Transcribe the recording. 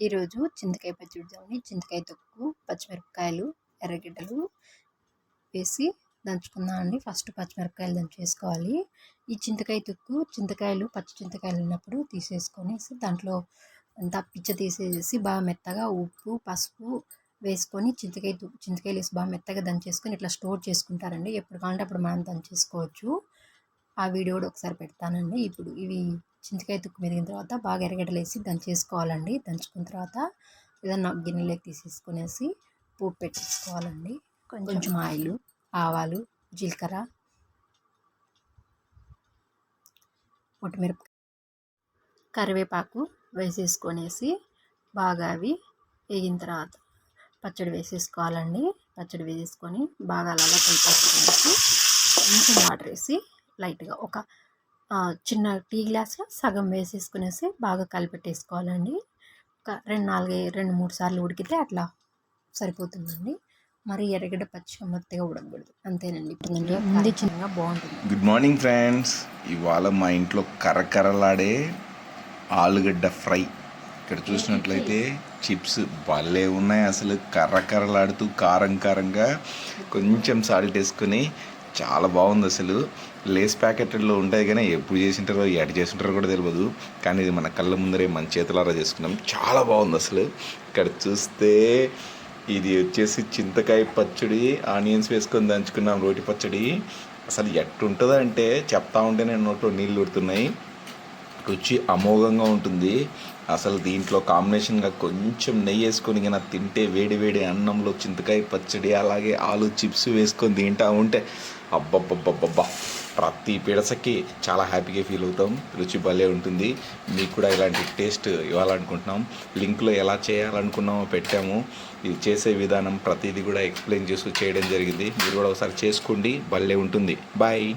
ఈరోజు చింతకాయ పచ్చడి చేయాలి చింతకాయ తొక్కు పచ్చిమిరపకాయలు ఎర్రగడ్డలు వేసి దంచుకుందాం అండి ఫస్ట్ పచ్చిమిరపకాయలు దంచేసుకోవాలి. ఈ చింతకాయ తొక్కు చింతకాయలు పచ్చి చింతకాయలు ఉన్నప్పుడు తీసేసుకొని దాంట్లో అంతా పిచ్చ తీసేసి బాగా మెత్తగా ఉప్పు పసుపు వేసుకొని చింతకాయ చింతకాయలు వేసి బాగా మెత్తగా దంచేసుకొని ఇట్లా స్టోర్ చేసుకుంటారండి. ఎప్పుడు కావాలంటే అప్పుడు మనం దంచేసుకోవచ్చు. ఆ వీడియో కూడా ఒకసారి పెడతానండి. ఇప్పుడు ఇవి చింతకాయ తుక్కు మెదిగిన తర్వాత బాగా ఎర్రగడ్డలు వేసి దంచేసుకోవాలండి దంచుకున్న తర్వాత ఏదన్నా గిన్నెలోకి తీసేసుకునేసి పోపు పెట్టేసుకోవాలండి. కొంచెం ఆయిల్ ఆవాలు జీలకర్ర పొట్టిమిరపకాయ కరివేపాకు వేసేసుకొనేసి బాగా అవి వేగిన తర్వాత పచ్చడి వేసేసుకోవాలండి. పచ్చడి వేసేసుకొని బాగా అలాగా కలిపేసుకొనేసి కొంచెం వాటర్ వేసి లైట్గా ఒక చిన్న టీ గ్లాస్లో సగం వేసేసుకునేసి బాగా కలిపెట్టేసుకోవాలండి. ఒక రెండు నాలుగు రెండు మూడు సార్లు ఉడికితే అట్లా సరిపోతుందండి. మరి ఎర్రగడ్డ పచ్చిగా మొత్తగా ఉడకకూడదు. అంతేనండి. ఇప్పుడు ముందు చిన్నగా బాగుంటుంది. Good morning friends. ఇవాళ మా ఇంట్లో కరకరలాడే ఆలుగడ్డ ఫ్రై. ఇక్కడ చూసినట్లయితే చిప్స్ భలే ఉన్నాయి. అసలు కర్రకర్రలాడుతూ కారం కారంగా కొంచెం సాల్ట్ వేసుకొని చాలా బాగుంది అసలు. లేస్ ప్యాకెట్లో ఉంటాయి కానీ ఎప్పుడు చేసింటారో ఎట్ చేసింటారో కూడా తెలియదు కానీ ఇది మన కళ్ళ ముందరే మన చేతులారా చేసుకున్నాం. చాలా బాగుంది అసలు. ఇక్కడ చూస్తే ఇది వచ్చేసి చింతకాయ పచ్చడి ఆనియన్స్ వేసుకొని దంచుకున్నాం రోటి పచ్చడి. అసలు ఎట్టుంటుందంటే చెప్తా ఉంటే నేను నోట్లో నీళ్ళు ఉడుతున్నాయి రుచి అమోఘంగా ఉంటుంది. అసలు దీంట్లో కాంబినేషన్గా కొంచెం నెయ్యి వేసుకొని కన్నా తింటే వేడి వేడి అన్నంలో చింతకాయ పచ్చడి అలాగే ఆలు చిప్స్ వేసుకొని తింటా ఉంటే అబ్బబ్బబ్బబ్బబ్బా. ప్రతి పిడసకి చాలా హ్యాపీగా ఫీల్ అవుతాం. రుచి భలే ఉంటుంది. మీకు కూడా ఇలాంటి టేస్ట్ ఇవ్వాలనుకుంటున్నాం. లింక్లో ఎలా చేయాలనుకున్నామో పెట్టాము. ఇది చేసే విధానం ప్రతిదీ కూడా ఎక్స్ప్లెయిన్ చేస్తూ చేయడం జరిగింది. మీరు కూడా ఒకసారి చేసుకోండి. భలే ఉంటుంది. బాయ్.